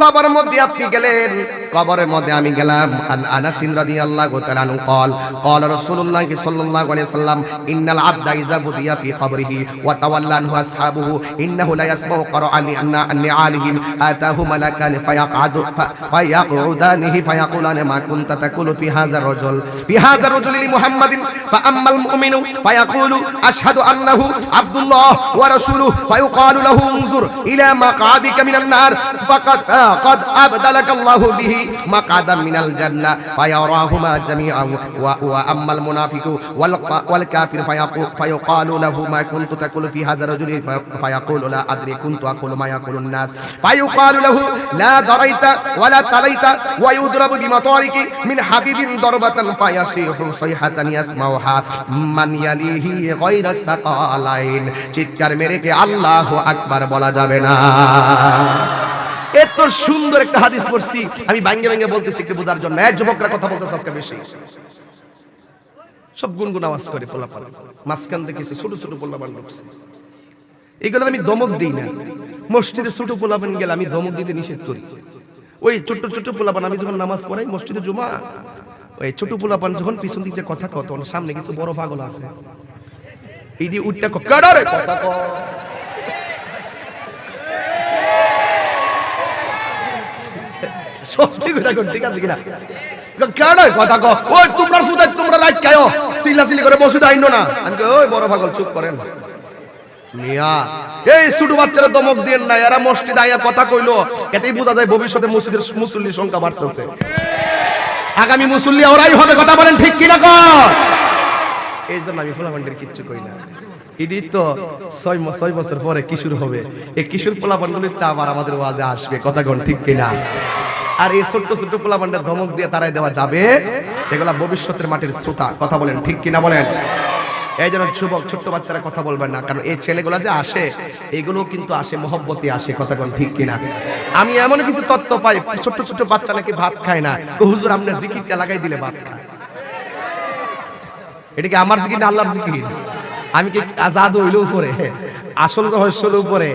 কবরের মধ্যে আপনি গেলেন। কবরের মধ্যে আমি গেলাম আন আনাসিন রাদিয়াল্লাহু তাআলা আনহু قال قال رسول الله صلى الله عليه وسلم ان العبد اذا بضي في قبره وتولى عنه اصحابه انه لا يسمع قرآن ان نعالهم اتاه ملكان فيقعد فيقعدانه فيقولان ما كنت تقول في هذا الرجل في هذا الرجل لمحمد فاما المؤمن فيقول اشهد انه عبد الله ورسوله فيقال له انظر الى مقعدك من النار فقد آه قد ابدلك الله به মা কুনতু তাকুলু ফি হাযা রাজুলিন ফায়াকুলু লা আদরি, কুনতু আকুলু মা মিন হাদিদিন দরবাতান ফায়াসিহু চিৎকার মেরে কে আল্লাহ আকবার বলা যাবে না। এত সুন্দর একটা হাদিস পড়ছি। আমি ভাঙ্গে ভাঙ্গে বলতেছি একটু বোঝার জন্য। এক যুবকরা কথা বলতেছে আজকে বেশি। সব গুনগুন আওয়াজ করে পোলাপান। মাঝখান কিছু ছোট ছোট পোলাপান ঢুকছে এগুলো আমি দমক দিই না। মসজিদে ছোট পোলাপান গেলে আমি দমক দিতে নিষেধ করি। ওই ছোট ছোট পোলাপান আমি যখন নামাজ পড়াই, মসজিদে জুমা, ওই ছোট পোলাপান যখন পিছন দিকে কথা কত, সামনে কিছু বড় পাগল আছে। এই দিয়ে উঠটা কথা সত্যি ঠিক আছে কিনা? ভবিষ্যতে মুসল্লির সংখ্যা বাড়তেছে। আগামী মুসল্লি ওরাই হবে, কথা বলেন ঠিক কিনা এই জন্য আমি ফুলাপান্ডের কিচ্ছু কই না। এটি তো ছয় বছর পরে কিশোর হবে। এই কিশোর পোলাপান্ডগুলি তা আবার আমাদের ওয়াজে আসবে, কথা ঠিক কিনা? আর এই ছোট্ট ছোট্ট পোলাপান্ডের ধমক দিয়ে তারাই দেওয়া যাবে। এগুলা ভবিষ্যতের মাটির শ্রোতা, কথা বলেন, ঠিক কিনা বলেন? এই জন্য যুবক, ছোট্ট বাচ্চারা কথা বলবেন না, কারণ এই ছেলেগুলা যে আসে এগুলো কিন্তু আসে, মহব্বতে আসে, কথা কোন ঠিক কিনা? আমি এমন কিছু তত্ত্ব পাই, ছোট্ট ছোট্ট বাচ্চা নাকি ভাত খায় না হুজুর আপনার জিকিরটা লাগাই দিলে ভাত খায়। এটা কি আমার জিকির না আল্লাহর জিকির? আমি কি আজাদ হইলেও উপরে আসল রহস্যের উপরে।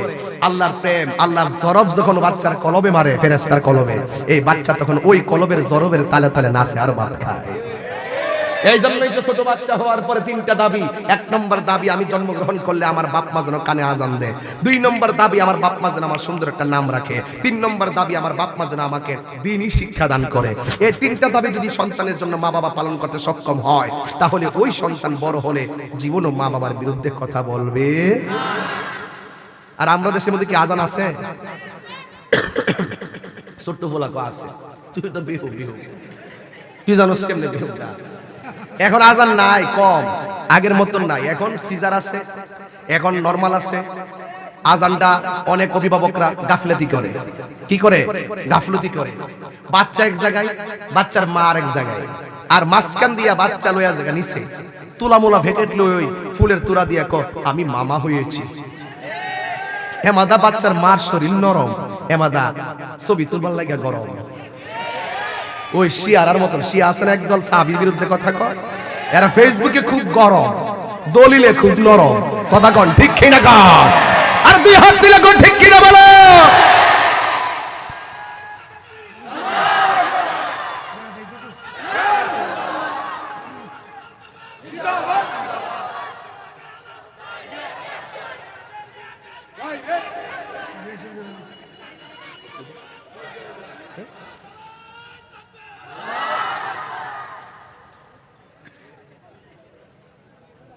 আল্লাহর প্রেম, আল্লাহর জরব যখন বাচ্চার কলবে মারে ফেরেস্তার কলবে এই বাচ্চা তখন ওই কলবের জরবের তালে তালে নাচে আর ভাত খায়। এই জন্যই তো ছোট বাচ্চা হওয়ার পরে তিনটা দাবি। এক নম্বর দাবি, আমি জন্মগ্রহণ করলে আমার বাপ মা যেন কানে আজান দেয়। দুই নম্বর দাবি, আমার বাপ মা যেন আমার সুন্দর একটা নাম রাখে। তিন নম্বর দাবি, আমার বাপ মা যেন আমাকে দিনই শিক্ষা দান করে। এই তিনটা দাবি যদি সন্তানের জন্য মা বাবা পালন করতে সক্ষম হয়, তাহলে ওই সন্তান বড় হলে জীবনও মা বাবার বিরুদ্ধে কথা বলবে। আর আমরা দেশের মধ্যে কি আজান আছে? ছোট্ট বলা আছে। তুই তো বিহু বিহু। তুই জানোস কেমনে বিহুটা? এখন আজান নাই, কম। আগের মতন নাই, এখন সিজার আছে, এখন নরমাল আছে। আজানটা অনেক অভিভাবকরা গাফলতি করে। কি করে? গাফলতি করে। বাচ্চা এক জায়গায়, বাচ্চার মা আর এক জায়গায়। আর মাঝখান দিয়া বাচ্চা লইয়া জায়গা নিচে তুলামুলা ভেকেট লই ফুলের তুরা দিয়া ক আমি মামা হয়েছি। হেমাদা বাচ্চার মার শরীর নরম। হেমাদা, ছবি তুলবার লাগা গরম। ওই শিয়ারার মতন, শিয়া আছেন একদল সাহাবির বিরুদ্ধে কথা কয়। এরা ফেসবুকে খুব গরম, দলিলে খুব নরম। কথা কন, ঠিক কিনা কন আর দুই হাত দিলে কোন ঠিক কিনা বলো?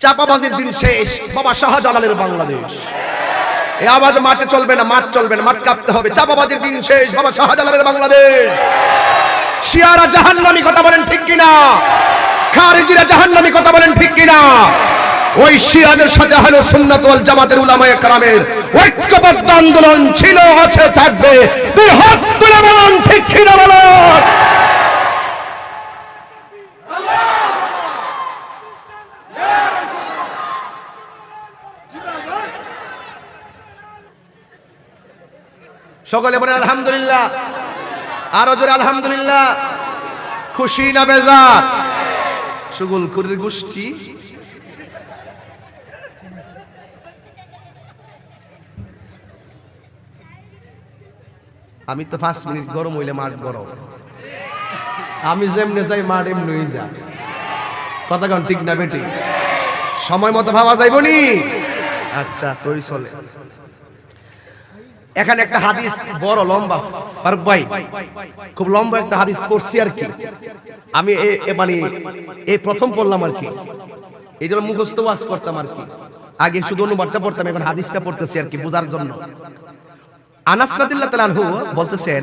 চাপাবাজির দিন শেষ। বাবা শাহজালালের বাংলাদেশ। এই আওয়াজ মাঠে চলবে না, মাঠ চলবে না, মাঠ কাঁপতে হবে। চাপাবাজির দিন শেষ, বাবা শাহজালালের বাংলাদেশ। শিয়ারা জাহান্নামী কথা বলেন ঠিক কিনা? খারিজিরা জাহান্নামী কথা বলেন ঠিক কিনা? ওই শিয়াদের সাথে হলো সুন্নাত ওয়াল জামাতের উলামায়ে কেরামের ঐক্যবদ্ধ আন্দোলন ছিল, আছে থাকবে। তুলে বলুন ঠিক কিনা বলুন? সকলে বলেন আলহামদুলিল্লাহ। আরও জোরে আলহামদুলিল্লাহ। খুশি না বেজার? সুগুল কুরির গোষ্ঠী। আমি তো পাঁচ মিনিট গরম হইলে মাঠ গরম। আমি যেমনে যাই মাঠ এমনি যা কথা কন ঠিক না বেটি সময় মতো ভাবা যাইব নি? আচ্ছা চলে। এখানে একটা হাদিস বড় লম্বা। ফারুক ভাই, খুব লম্বা একটা হাদিস পড়ছি আর কি। আমি মানে এই প্রথম পড়লাম আর কি। এই জন্য মুখস্থ ওয়াজ করতাম আর কি। আগে শুধু অনুবাদটা পড়তাম, এখন হাদিসটা পড়তেছি আর কি, বোঝার জন্য। আনাস রাদিয়াল্লাহু তাআলা বলতেছেন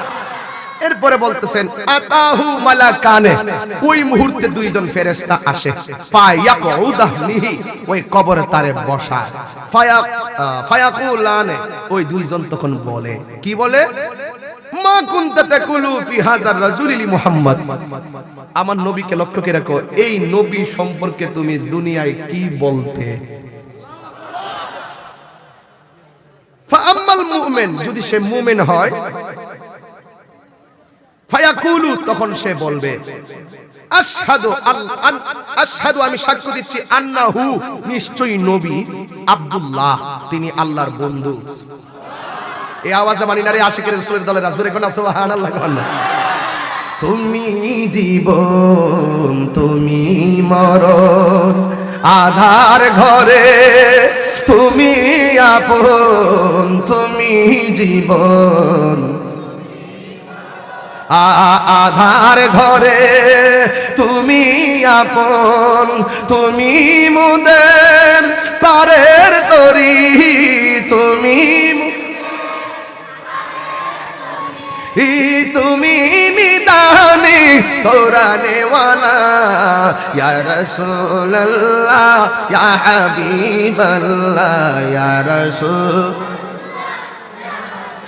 এরপরে বলতেছেন, আতাহু মালাকানে। ওই মুহূর্তে দুইজন ফেরেশতা আসে। ফায়াকুদাহনিহি, ওই কবরে তারে বসায়। ফায়া ফায়াকুলানে, ওই দুইজন তখন বলে, কি বলে? মা কুনতা তাকুলু ফি হাযার রাজুলি মুহাম্মদ। আমার নবীকে লক্ষ্য করে রাখো, এই নবী সম্পর্কে তুমি দুনিয়ায় কি বলতে? ফাআম্মাল মুমিন, যদি সে মুমিন হয় ফায়াকুলু, তখন সে বলবে, আশহাদু আন- আশহাদু আমি সাক্ষ্য দিচ্ছি আন্নাহু, নিশ্চয়ই নবী আব্দুল্লাহ, তিনি আল্লাহর বন্ধু। এই আওয়াজে মানি না রে আশিকের রাসূলের দলের রাজুরে কোন সুবহানাল্লাহ, কোন তুমি জীবন, তুমি মরণ, আধার ঘরে, তুমি আপন, তুমি জীবন আধার ঘরে, তুমি আপন, তুমি মুদের পারের তরি, তুমি তুমি নিদানি তোরানে ওয়ালা, ইয়া রাসূলুল্লাহ, ইয়া হাবিবাল্লাহ, ইয়া রাসূল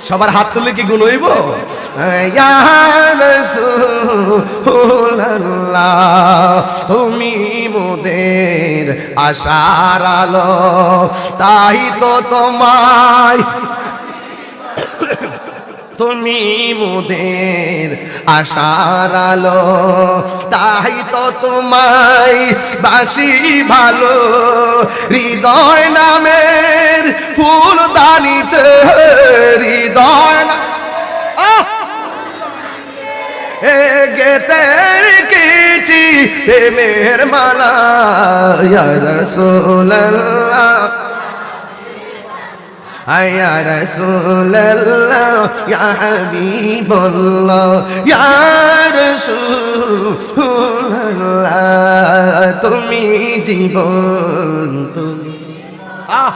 সবার হাত তুলে কি গুণ হইব তুমি মোদের আশার আলো তাই তো তোমায় তুমি মোদের আশার আলো, তাই তো তোমায় বাসি ভালো। হৃদয় নামের ফুল দানিতে, হৃদয় গেতে রেখেছি প্রেমের মালা আয়া রাসূলুল্লাহ, ইয়া হাবিবুল্লাহ, ইয়া রাসূলুল্লাহ, তুমি জীব তুমি। আহ!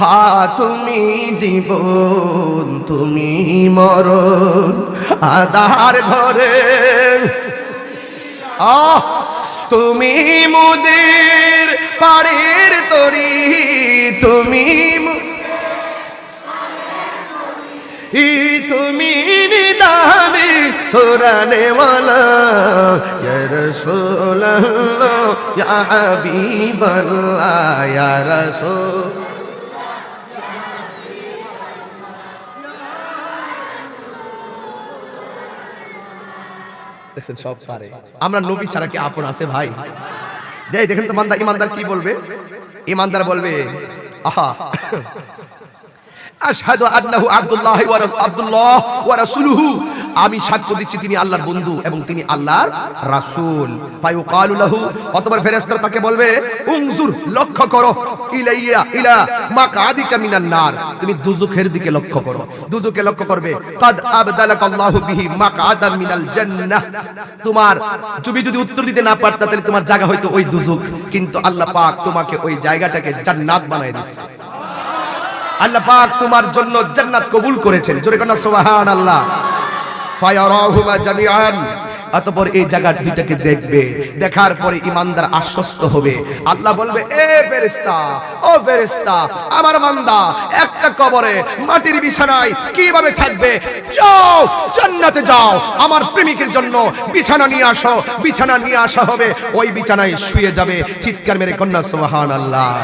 হা, তুমি জীবন, তুমি মরণ, আধার ঘরে আহ! তুমি মুদের পাড়ের তরি তুমি ই তুমি নিদানে তোরানে ওয়ালা ইয়া রাসূলুল্লাহ ইয়া দেখছেন, সব পারে। আমরা নবী ছাড়া কি আপন আছে ভাই? যাই দেখেন তো মান্দা ইমানদার কি বলবে? ইমানদার বলবে, আহা আশহাদু আন্নাহু আব্দুল্লাহ ওয়া আব্দুল্লাহ ওয়া রাসূলুহু। আমি সাক্ষ্য দিচ্ছি তিনি আল্লাহর বন্ধু এবং তিনি আল্লাহর রাসূল। ফায়ুকালু লাহু। অতঃপর ফেরেশতারা তাকে বলবে, উনজুর, লক্ষ্য করো। ইলাইয়া, ইলা মাকাদিকা মিনান নার। তুমি দুজুখের দিকে লক্ষ্য করো। দুজুকে লক্ষ্য করবে, কাদ আবদালাকাল্লাহু বিহি মাকাদাম মিনাল জান্নাহ। তোমার তুমি যদি উত্তর দিতে না পারতা, তাহলে তোমার জায়গা হয়তো ওই দুজুক কিন্তু আল্লাহ পাক তোমাকে ওই জায়গাটাকে জান্নাত বানায় দিয়েছে। আল্লাহ পাক তোমার জন্য জান্নাত কবুল করেছেন। জোরে কোন সুবহান আল্লাহ ফায়ারাহুমা জামিআন। অতপর এই জায়গা দুইটাকে দেখবে। দেখার পরে ইমানদার আশ্বস্ত হবে। আল্লাহ বলবে, এ ফেরেশতা, ও ফেরেশতা, আমার বান্দা, একটা কবরে মাটির বিছানায় কীভাবে থাকবে? যাও, জান্নাতে যাও। আমার প্রেমিকের জন্য বিছানা নিয়ে আসো, বিছানা নিয়ে আসা হবে। ওই বিছানায় শুয়ে যাবে। চিৎকার মেরে কন্যা, সুবহানাল্লাহ।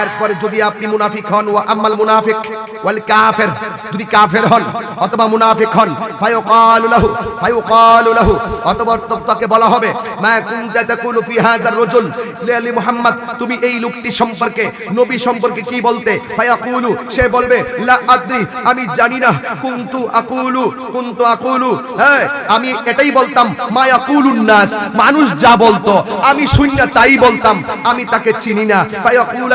এরপরে যদি আপনি মুনাফিক হন, ওয়া আম্মাল মুনাফিক, ওয়াল কাফির, যদি কাফের হন, অথবা মুনাফিক হন, ফায়ুকালু লাহু ফায়ুকালু লাহু, অথবা তাকে বলা হবে, মা কুনতা তাকুলু ফি হাযার রাজুল লিআলি মুহাম্মদ, তুমি এই লোকটি সম্পর্কে, নবী সম্পর্কে কি বলতে, ফায়াকুলু, সে বলবে, লা আদ্রি, আমি জানি না, কুনতু আকুলু কুনতু আকুলু হ্যাঁ আমি এটাই বলতাম, মা ইয়াকুলুন নাস, মানুষ যা বলতো, আমি শূন্য তাই বলতাম, আমি তাকে চিনি না, ফায়াকুল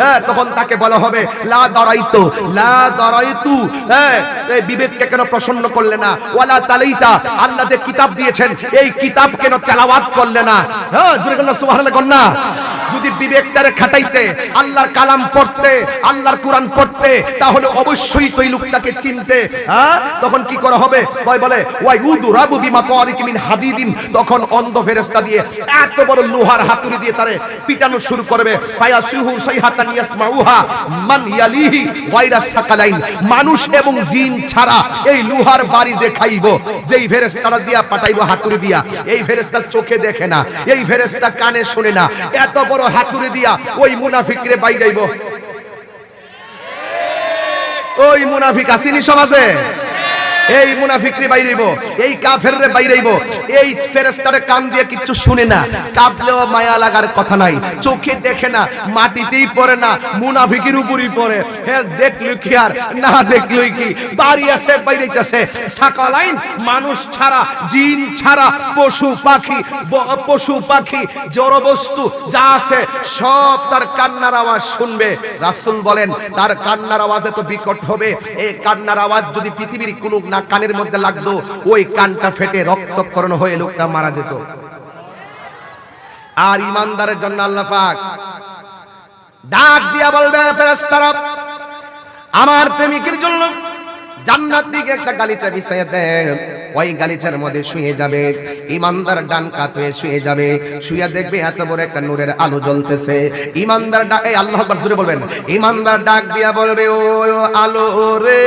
হ্যাঁ তখন তাকে বলা হবে, লা দারাইতু হ্যাঁ কেন প্রসন্ন করলে না? ওয়ালা তালাইতা, আল্লাহ যে কিতাব দিয়েছেন, এই কিতাব কেন তেলাওয়াত করলে না? হ্যাঁ যদি বিবেকটারে খাটাইতে, আল্লাহর কালাম পড়তে, আল্লাহর কোরআন পড়তে, তাহলে অবশ্যই তো এই লোকটাকে চিনতে হ্যাঁ তখন কি করা হবে? কয় বলে, ওয়াই উদু রাবু বিমা তারিক মিন হাদিদিন। তখন অন্ধ ফেরেশতা দিয়ে এত বড় লোহার হাতুড়ি দিয়ে তারে পিটানো শুরু করবে। ফায়াসুহু সাইহাতান ইয়াসমাউহা, মান ইয়ালিহি সাকালাইন। মানুষ এবং জিন ছাড়া এই লোহার বাড়ি যে খাইবো, যেই ফেরেশতারা দিয়া পাঠাইবো হাতুড়ি দিয়া, এই ফেরেশতা চোখে দেখে না, এই ফেরেশতা কানে শুনে না, এত বড় হাতুড়ি দিয়া ওই মুনাফিকরে বাইরাইব। ওই মুনাফিক আসিনি সমাজে? এই মুনাফিকরে বাইরেইব, এই কাফেররে বাইরেইব। এই ফেরেশতারে কান দিয়ে কিচ্ছু শুনে না। কাঁদলেও মায়া লাগার কথা নাই। চোখে দেখে না, মাটিতেই পড়ে না, মুনাফিকের উপরই পড়ে। হ্যাঁ দেখল কি আর? না দেখলোই কি? বাড়ি আছে, বাইরেইতেছে। সাকালাইন মানুষ ছাড়া, জিন ছাড়া, পশু পাখি পশু পাখি, জড়বস্তু যা আছে, সব তার কান্নার আওয়াজ শুনবে। রাসূল বলেন, তার কান্নার আওয়াজ এত বিকট হবে। এই কান্নার আওয়াজ যদি পৃথিবীর কোনো না কানের মধ্যে লাগতো, ওই কানটা ফেটে রক্তক্ষরণ হয়ে লোকটা মারা যেত। আর ইমানদারের জন্য আল্লাহ পাক ডাক দিয়া বলবে ফেরেশতারা, আমার প্রেমিকের জন্য জান্নাত দিকে একটা গালিচা বিছিয়ে দেন। ওই গালিচার মধ্যে শুয়ে যাবে। ইমানদার ডান কাত শুয়ে যাবে। শুয়ে দেখবে এত বড় একটা নূরের আলো জ্বলতেছে। ইমানদার ডাক এই আল্লাহ আকবার, জোরে বলবেন। ইমানদার ডাক দিয়া বলবে, ও আলো রে।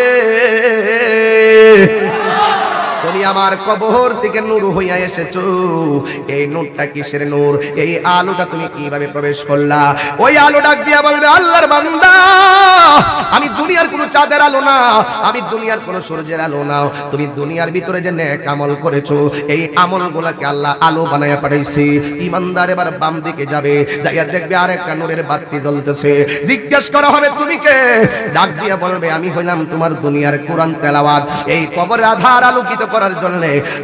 তুমি আমার কবর থেকে নূর হইয়া এসেছ। এই নূরটা কিসের নূর? এই আলোটা তুমি কীভাবে প্রবেশ করলা? ওই আলো ডাক দিয়া বলবে, আল্লাহর বান্দা, আমি দুনিয়ার কোনো চাঁদের আলো না, আমি দুনিয়ার কোনো সূর্যের আলো না। তুমি দুনিয়ার ভিতরে যে নেক আমল করেছ, এই আমলগুলোকে আল্লাহ আলো বানায়া পাঠাইছে। ইমানদার এবার বাম দিকে যাবে, যাইয়া দেখবে আরেকটা নূরের বাতি জ্বলতেছে। জিজ্ঞেস করা হবে, তুমি কে? ডাক দিয়া বলবে, আমি হইলাম তোমার দুনিয়ার কোরআন তেলাওয়াত। এই কবরে আধার আলোকিত করার জন্য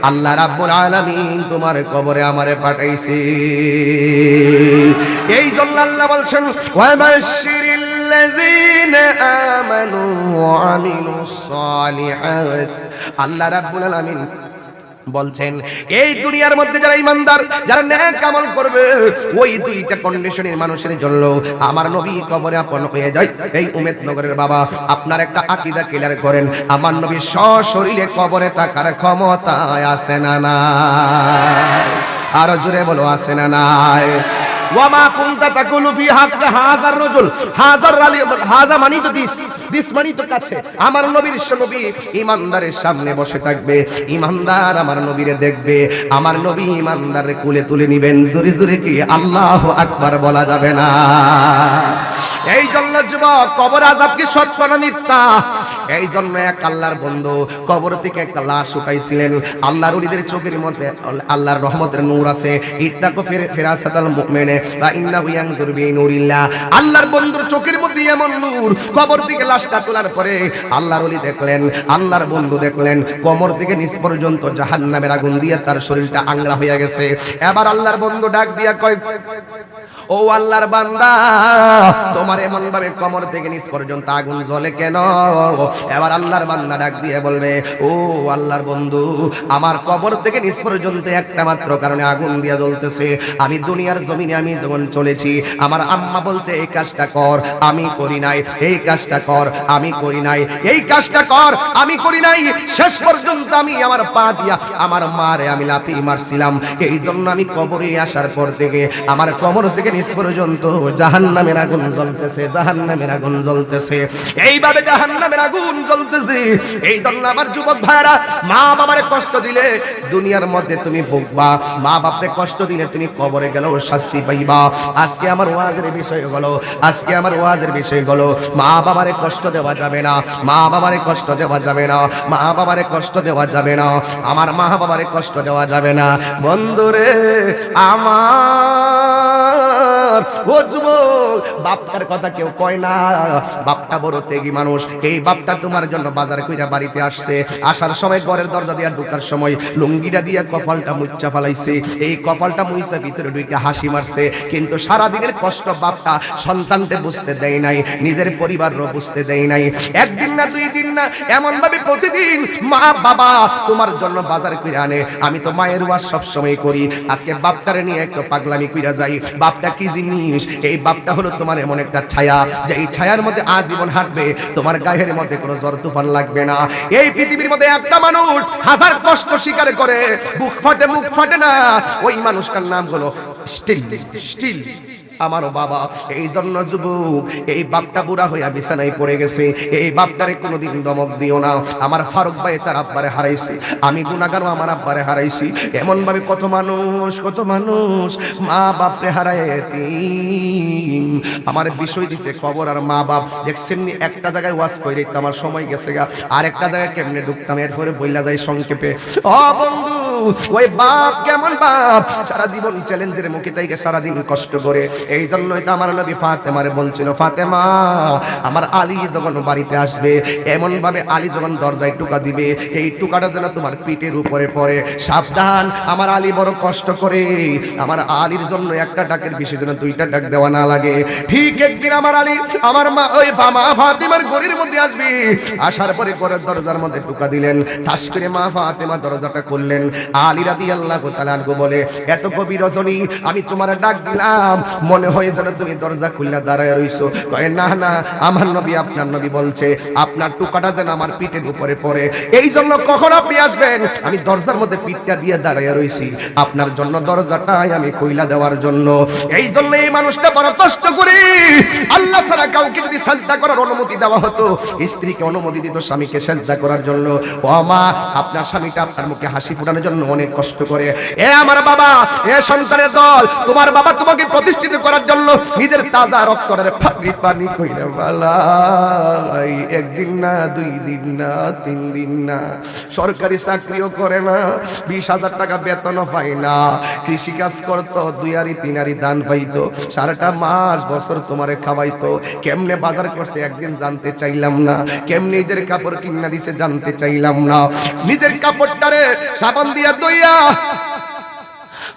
আল্লাহ রাব্বুল আলামিন তোমার কবরে আমারে পাঠাইছি। এই জন্য আল্লাহ বলছেন আমানু ওয়া আমিলুস সালিহাত। আল্লাহ রাব্বুল আলামিন বলছেন, এই দুনিয়ার মধ্যে যারা ইমানদার যারা নেক আমল করবে, ওই দুইটা কন্ডিশনের মানুষের জন্য। আমার নবী কবরে আপন হয়ে যায়। এই উমেদ নগরের বাবা, আপনার একটা আকীদা ক্লিয়ার করেন। আমার নবী সশরীরে কবরে থাকার ক্ষমতায় আছে না না আর জোরে বলো, আছে না নাই? ওয়ামা কুনতা তাকুলু ফি হাজার রাজুল। হাজার আলী হাজা মানি তো দিস। দিস মানি তো কাছে। আমার নবীর নবী ইমানদারের সামনে বসে থাকবে। ইমানদার আমার নবীরে দেখবে। আমার নবী কুলে তুলে নিবেন। জোরে জোরে কি আল্লাহ আকবার বলা যাবে না। এই জন্য যুবক, কবর আজাব কি সত্য না মিথ্যা। এই জন্য এক আল্লাহর বন্ধু কবর থেকে একটা লাশ আল্লাহর চোখের মধ্যে আল্লাহর রহমতের নূর আছে। ইত্তাকু ফির- ফিরাসাতাল মুমিনে বা ইন্নাহু আল্লাহর বন্ধুর চোখের মধ্যে এমন নূর। কবর থেকে লাশটা তোলার পরে আল্লাহর ওলি দেখলেন, আল্লাহর বন্ধু দেখলেন, কোমর থেকে নিচ পর্যন্ত জাহান্নামের আগুন দিয়ে তার শরীরটা আংরা হয়ে গেছে। এবার আল্লাহর বন্ধু ডাক দিয়া কয়, ও আল্লাহর বান্দা, তোমার এমন ভাবে কমর থেকে নিচ পর্যন্ত আগুন জ্বলে কেন? এবার আল্লাহর বান্দা ডাক দিয়ে বলবে, ও আল্লাহর বন্ধু, আমার কবর থেকে নিচ পর্যন্ত একটা মাত্র কারণে আগুন দিয়ে জ্বলতেছে। আমি দুনিয়ার জমিনে আমি যখন চলেছি, আমার আম্মা বলছে, এই কাজটা কর, আমি করি নাই, এই কাজটা কর। আমি করি নাই। এই কাজটা কর, আমি করি নাই। শেষ পর্যন্ত আমি আমার পা দিয়া আমার মারে আমি লাথি মারছিলাম। এই জন্য আমি কবরে আসার পর থেকে আমার কবর থেকে নিচ পর্যন্ত জাহান্নামের আগুন জ্বলতেছে, জাহান্নামের আগুন জ্বলতেছে। এইভাবে জাহান্নামের আগুন জ্বলতেছে। এই জন্য আমার যুবক ভাইরা, মা বাবার কষ্ট দিলে দুনিয়ার মধ্যে তুমি ভুগবা। মা বাপরে কষ্ট দিলে তুমি কবরে গেলেও শাস্তি পাইবা। আজকে আমার ওয়াজের বিষয় হলো, আজকে আমার ওয়াজের বিষয় হলো, মা বাবারে কষ্ট দেওয়া যাবে না। মা বাবারে কষ্ট দেওয়া যাবে না। মা বাবারে কষ্ট দেওয়া যাবে না। আমার মা বাবারে কষ্ট দেওয়া যাবে না। বন্ধুরে, আমার বাপটার কথা কেউ কয় না। বাপটা বড় তেগি মানুষ। এই বাপটা তোমার জন্য কইরা বাড়িতে আসছে। আসার সময় ঘরের দরজা সময় লুঙ্গিটা কপালটা ফালাইছে। এই কপালটা মুইসা ভিতরে ঢুকে হাসি মারছে। কিন্তু কষ্ট বাপটা সন্তানকে বুঝতে দেয় নাই, নিজের পরিবারও বুঝতে দেয় নাই। একদিন না দুই দিন না এমন ভাবে প্রতিদিন মা, বাবা তোমার জন্য বাজার কইরা আনে। আমি তো মায়ের ওয়াজ সব সময় করি। আজকে বাপটারে নিয়ে একটু পাগলামি কইরা যাই। বাপটা কি জিনিস। এই বাপটা হলো তোমার এমন একটা ছায়া, যে এই ছায়ার মধ্যে আজীবন হাঁটবে। তোমার গায়ের মধ্যে কোনো জ্বর, তুফান লাগবে না। এই পৃথিবীর মধ্যে একটা মানুষ হাজার কষ্ট স্বীকার করে, বুক ফাটে, মুখ ফাটে না। ওই মানুষটার নাম হলো স্টিল স্টিল। আমারও বাবা, এই জন্য যুবক, এই বাপটা বুড়া হইয়া বিছানায় পড়ে গেছে। এই বাপটারে কোনোদিন দমক দিও না। আমার ফারুক ভাই তার আব্বারে হারাইছি। আমি গুণাগারও আমার আব্বারে হারাইছি। এমন ভাবে কত মানুষ কত মানুষ মা বাপরে হারায়। আমার বিষয় দিছে খবর আর মা বাপ দেখছেন একটা জায়গায় ওয়াজ করে আমার সময় গেছে গা। আর একটা জায়গায় কেমনে ঢুকতাম, এরপরে বইলা যায় সংক্ষেপে। ও বন্ধু ওই বাপ কেমন বাপ? সারা জীবন চ্যালেঞ্জের মুখে তাইকে সারাদিন কষ্ট করে। এই জন্যই তো আমার নবী ফাতেমারে বলছিল, ফাতেমা, আমার আলী যখন বাড়িতে আসবে এমন ভাবে আলী যখন দরজায় টুকা দিবে, এই টুকাটা যেন তোমার পিঠের উপরে পড়ে। সাবধান, আমার আলী বড় কষ্ট করে। আমার আলীর জন্য একটা ডাকের বিষয় যেন দুইটা ডাক দেওয়া না লাগে। ঠিক একদিন আমার আলী, আমার মা, ওই মা ফাতেমার গড়ির মধ্যে আসবে। আসার পরে ঘরের দরজার মধ্যে টুকা দিলেন। ঠাস করে মা ফাতেমা দরজাটা করলেন আলী রাদি আল্লাহ বলে, এত কবি রজনী, আমি তোমার ডাক দিলাম। মনে হয় যেন তুমি দরজা খুললা দাঁড়ায় রইছো। কয়ে, না না, আমার নবী আপনার নবী বলছে, আপনার টুকাটা যেন আমার পিঠের উপরে পড়ে। এই জন্য কখন আপনি আসবেন? আমি দরজার মধ্যে পিঠটা দিয়ে দাঁড়ায় রইছি। আপনার জন্য দরজাটাই আমি কইলা দেওয়ার জন্য। এই জন্য এই মানুষটা বড় কষ্ট করে আল্লাহ ছাড়া কাউকে যদি সাজদা করার অনুমতি দেওয়া হতো, স্ত্রীকে অনুমতি দিত স্বামীকে সাজদা করার জন্য। ও মা, আপনার স্বামীটা আপনার মুখে হাসি ফোটানোর জন্য অনেক কষ্ট করে। এ আমার বাবা, এ সন্তানের দল, তোমার বাবা তোমাকে প্রতিষ্ঠিত করার জন্য নিজের তাজা রক্তরের ফাঁকি পানি কইরা বালাই একদিন না, দুই দিন না, তিন দিন না। সরকারি চাকরিও করে না, বিশ হাজার টাকা বেতনও পায় না। কৃষি কাজ করতো, দুই আরি তিন আরি দান পাইতো, সারাটা মাস বছর তোমারে খাওয়াইতো। কেমনে বাজার করছে একদিন জানতে চাইলাম না। কেমনে ঈদের কাপড় কিনা দিছে জানতে চাইলাম না। নিজের কাপড়টারে সাবান দিয়া দইয়া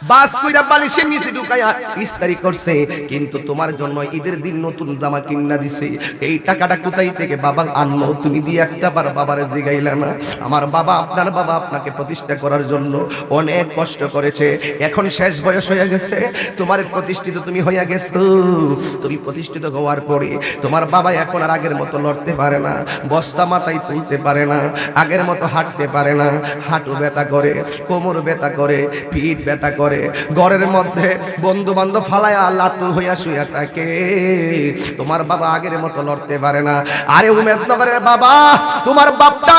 বাস কইরা বালিশের নিচে ঢুকাইয়া ইস্তারি করছে। কিন্তু তোমার জন্য ঈদের দিন নতুন জামা কিনা দিছে। এই টাকাটা কোথায় থেকে? বাবা আনলো তুমি দিয়ে একটা বার বাবারে জিগাইলা না। আমার বাবা, আপনার বাবা আপনাকে প্রতিষ্ঠা করার জন্য অনেক কষ্ট করেছে। এখন শেষ বয়স হয়ে গেছে। তোমার প্রতিষ্ঠিত তুমি হইয়া গেছো। তুমি প্রতিষ্ঠিত হওয়ার পরে তোমার বাবা এখন আর আগের মতো লড়তে পারে না। বস্তা মাথায় তুলতে পারে না। আগের মতো হাঁটতে পারে না। হাঁটু ব্যথা করে, কোমর ব্যথা করে, পিঠ ব্যথা করে। ঘরের মধ্যে বন্ধু বান্ধব ফালায়া লাতু হইয়া শুয়া থাকে। তোমার বাবা আগের মতো লড়তে পারে না। আরে উমেদনগরের বাবা, তোমার বাপটা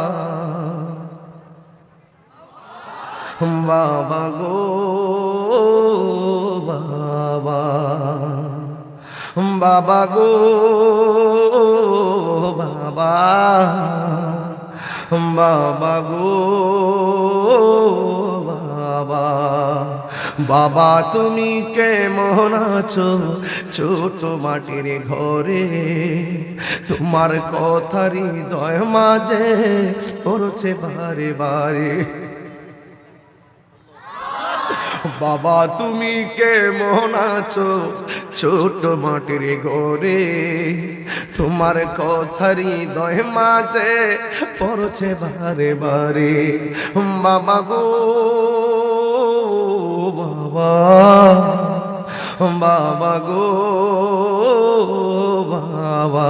বাবা গো, বাবা। বাবা গো, বাবা। বাবা গো, বাবা। বাবা, তুমি কেমন আছো? ছোট মাটির ঘরে তোমার কথারই দয় মাঝে পড়ছে বারে বারে। বাবা, তুমি কেমন আছো? ছোট মাটির ঘরে তোমার কথারই দয় মাঝে পড়ছে বারে বারে। বাবা গো, বাবা বাবা গো, বাবা।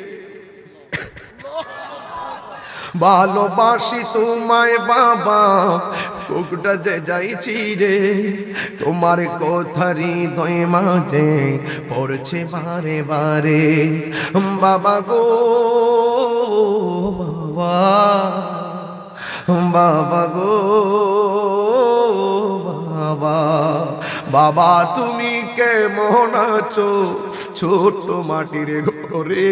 ভালোবাসি তোমায় বাবা, বুকটা যে যাইছি রে, তোমার কথারি দয় মাঝে পড়ছে বারে বারে। বাবা গো, বাবা বাবা গো, বাবা বাবা, তুমি কেমন আছো ছোট মাটির ঘরে?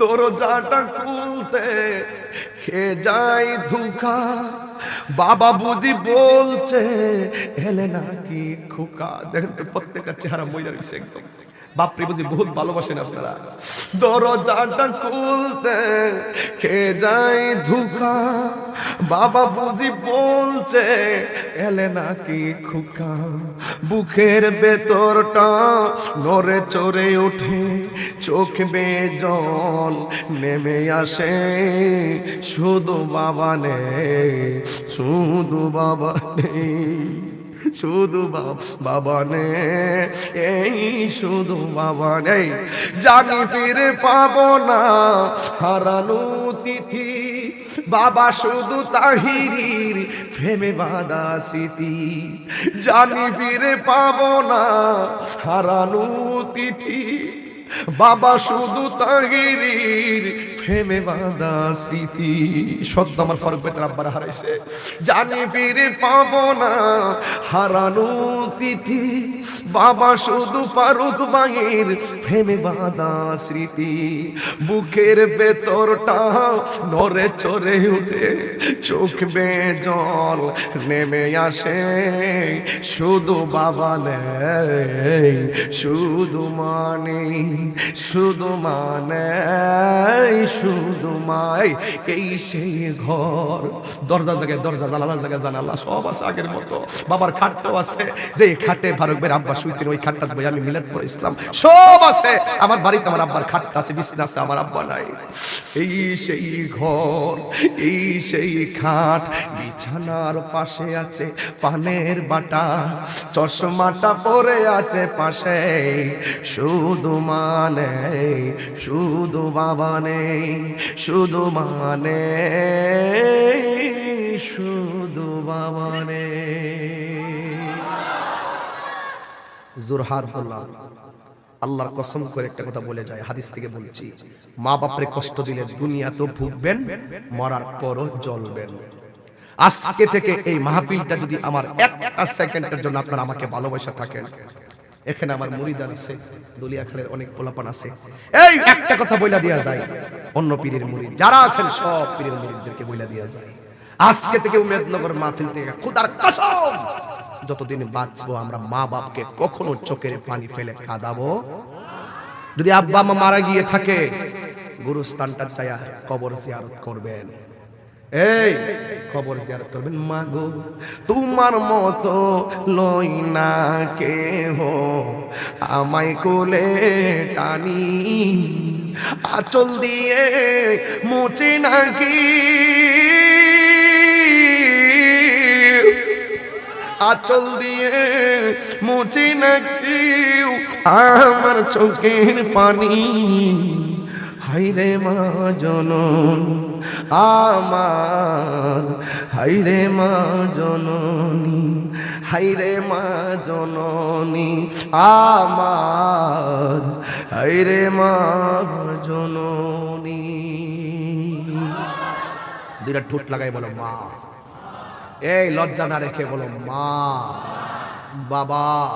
দরজাটা খুলতে খে যাই ধুকা। বাবা বুঝি বলছে এলে নাকি খুকা। দেখেন তো প্রত্যেকটা চেহারা মহিলার একদম। বাপরে বুঝি বহুত ভালোবাসেন আপনারা। দরজাটা খুলতে খে যাই ধুকা? বাবা বুঝি বলছে, এলে নাকি খুকা? বুকের ভেতরটা নড়ে চড়ে ওঠে, চোখ বে জল নেমে আসে। শুধু বাবা নে শুধু বাবা নেই। শুধু বাব- নে, এই শুধু বাবা নেই। জানি ফিরে পাবো না, হারানো তিথি। বাবা শুধু তাহিরির ফেমে বাদা স্মৃতি। জানি ফিরে পাবো না, হারানো তিথি। বাবা শুধু তাহিরির ফেমে বাঁধা স্মৃতি। সদ্য আমার ফরক বেতার আব্বার হারাইছে। জানি ফিরে পাবো না হারানো তিথি। বাবা শুধু ফারুক মায়ের ফেমে বাঁধা স্মৃতি। বুকের ভেতরটা নরে চড়ে উঠে, চোখ বে জল নেমে আসে। শুধু বাবা নেই, শুধু মানে শুধু শুধু মাই এই সেই ঘর। দরজা জায়গায় দরজা, জানালা জায়গায় জানালা, সব আছে আগের মতো। বাবার খাটটাও আছে। যে খাটে আব্বা শুইতেন ওই খাটটা বই আমি মিলাদ পরে ইসলাম সব আছে। আমার বাড়িতে আমার আব্বার খাটটা আছে, বিছনা আছে, আমার আব্বা নাই। এই সেই ঘর, এই সেই খাট, বিছানার পাশে আছে পানের বাটা, চশমাটা পরে আছে পাশে। শুধু মানে শুধু বাবা নেই, শুধু মানে শুধু বাবা নেই। আল্লাহর কসম করে একটা কথা বলে যায়, হাদিস থেকে বলছি। মা বাপরে কষ্ট দিলে দুনিয়া তো ভুগবেন, মরার পরও জ্বলবেন। আজকে থেকে এই মাহফিলটা যদি আমার একটা সেকেন্ডের জন্য আপনারা আমাকে ভালোবাসা থাকেন এখানে আমার মুরিদান আছে দলিয়াখালের অনেক পোলাপান আছে। এই একটা কথা বইলা দেয়া যায় অন্য পীরের মুরিদ যারা আছেন সব পীরের মুরিদদেরকে বইলা দেয়া যায়। আজকে থেকে উমেদনগর মাহফিল থেকে খুদার কসম যতদিন বাঁচবো আমরা মা বাপকে কখনো চোখের পানি ফেলে কাঁদাবো। যদি আব্বা মা মারা গিয়ে থাকে গুরুস্থানটা চায়া কবর জিয়ারত করবেন। এই, খবর জিয়ারত করবেন মা গো তোমার মতো লই না কেহ। আমায় কোলে টানি, আচল দিয়ে মুচে নাকি? আচল দিয়ে মুচে নাকি? আমার চোখের পানি। হাইরে মা জনন। আমার। হাইরে মা জননী, হাইরে মা জননী, আমার। হাইরে মা জননী। দুইটা ঠোঁট লাগাই বলো মা। এই লজ্জা না রেখে বলো মা। বাবা।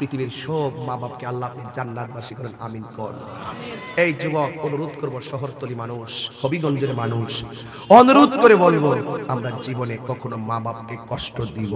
পৃথিবীর সব মা বাপকে আল্লাহ আপনি জান্নাতবাসী করেন আমিন কর। এই যুবক অনুরোধ করব শহরতলি মানুষ হবিগঞ্জের মানুষ অনুরোধ করে বলব আমরা জীবনে কখনো মা বাপকে কষ্ট দিব?